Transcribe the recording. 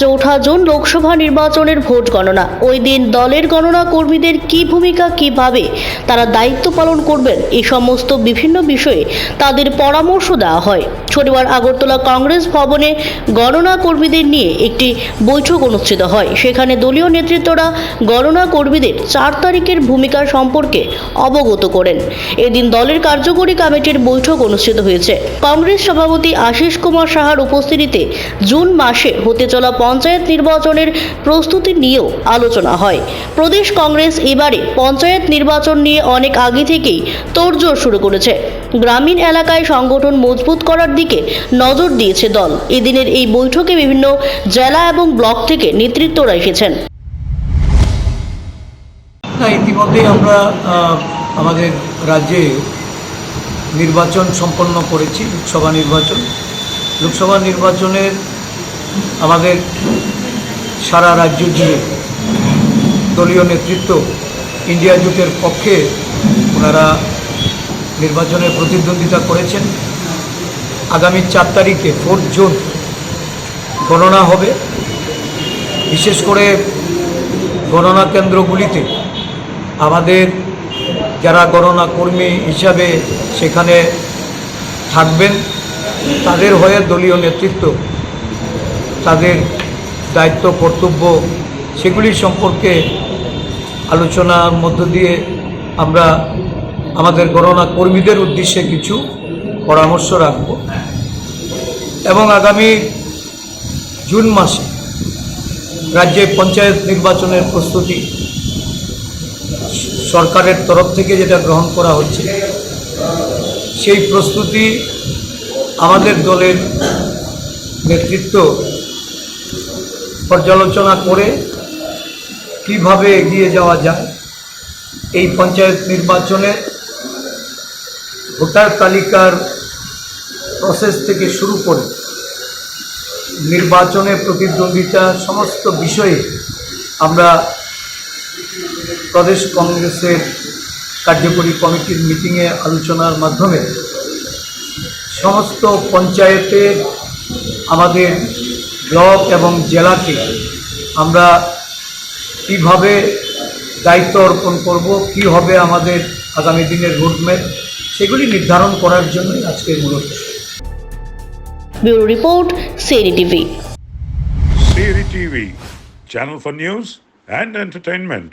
চৌঠা জুন লোকসভা নির্বাচনের ভোট গণনা। ওই দিন দলের গণনা কর্মীদের কি ভূমিকা কীভাবে তারা দায়িত্ব পালন করবেন এই সমস্ত বিভিন্ন বিষয়ে তাদের পরামর্শ দেওয়া হয়। শনিবার আগরতলা কংগ্রেস ভবনে গণনা কর্মীদের নিয়ে একটি বৈঠক অনুষ্ঠিত হয়। সেখানে দলীয় নেতৃত্বরা গণনা কর্মীদের চার তারিখের ভূমিকা সম্পর্কে অবগত করেন। এদিন দলের কার্যকরী কমিটির বৈঠক অনুষ্ঠিত হয়েছে। কংগ্রেস সভাপতি আশিস কুমার সাহার উপস্থিতিতে জুন মাসে হতে চলা পঞ্চায়েত নির্বাচনের প্রস্তুতি নিয়েও আলোচনা হয়। প্রদেশ কংগ্রেস এবারে পঞ্চায়েত নির্বাচন নিয়ে অনেক আগে থেকেই তোড়জোড় শুরু করেছে। গ্রামীণ এলাকায় সংগঠন মজবুত করার দিকে নজর দিয়েছে দল। এদিনের এই বৈঠকে বিভিন্ন জেলা এবং ব্লক থেকে নেতৃত্বরা এসেছেন। ইতিমধ্যেই আমরা আমাদের রাজ্যে নির্বাচন সম্পন্ন করেছি, লোকসভা নির্বাচন। লোকসভা নির্বাচনের আমাদের সারা রাজ্য জুড়ে দলীয় নেতৃত্ব ইন্ডিয়া জোটের পক্ষে ওনারা নির্বাচনে প্রতিদ্বন্দ্বিতা করেছেন। আগামী চার তারিখে ফোর্থ জুন গণনা হবে। বিশেষ করে গণনা কেন্দ্রগুলিতে আমাদের যারা গণনা কর্মী হিসাবে সেখানে থাকবেন, তাদের হয়ে দলীয় নেতৃত্ব তাদের দায়িত্ব, কর্তব্য সেগুলি সম্পর্কে আলোচনার মধ্য দিয়ে আমরা আমাদের গণনা কর্মীদের উদ্দেশ্যে কিছু পরামর্শ রাখব। এবং আগামী জুন মাসে রাজ্যে পঞ্চায়েত নির্বাচনের প্রস্তুতি সরকারের তরফ থেকে যেটা গ্রহণ করা হচ্ছে, সেই প্রস্তুতি আমাদের দলের নেতৃত্ব পর্যালোচনা করে কীভাবে এগিয়ে যাওয়া যায় এই পঞ্চায়েত নির্বাচনে ভোটার তালিকার প্রসেস থেকে শুরু করে নির্বাচনে প্রতিদ্বন্দ্বিতা সমস্ত বিষয়ে আমরা প্রদেশ কংগ্রেসের কার্যকরী কমিটির মিটিংয়ে আলোচনার মাধ্যমে সমস্ত পঞ্চায়েতে আমাদের ব্লক এবং জেলাকে আমরা কীভাবে দায়িত্ব অর্পণ করব কি হবে আমাদের আগামী দিনের রোডম্যাপ সেগুলি নির্ধারণ করার জন্যই আজকের মূলত bureau report CNE TV Siri TV channel for news and entertainment.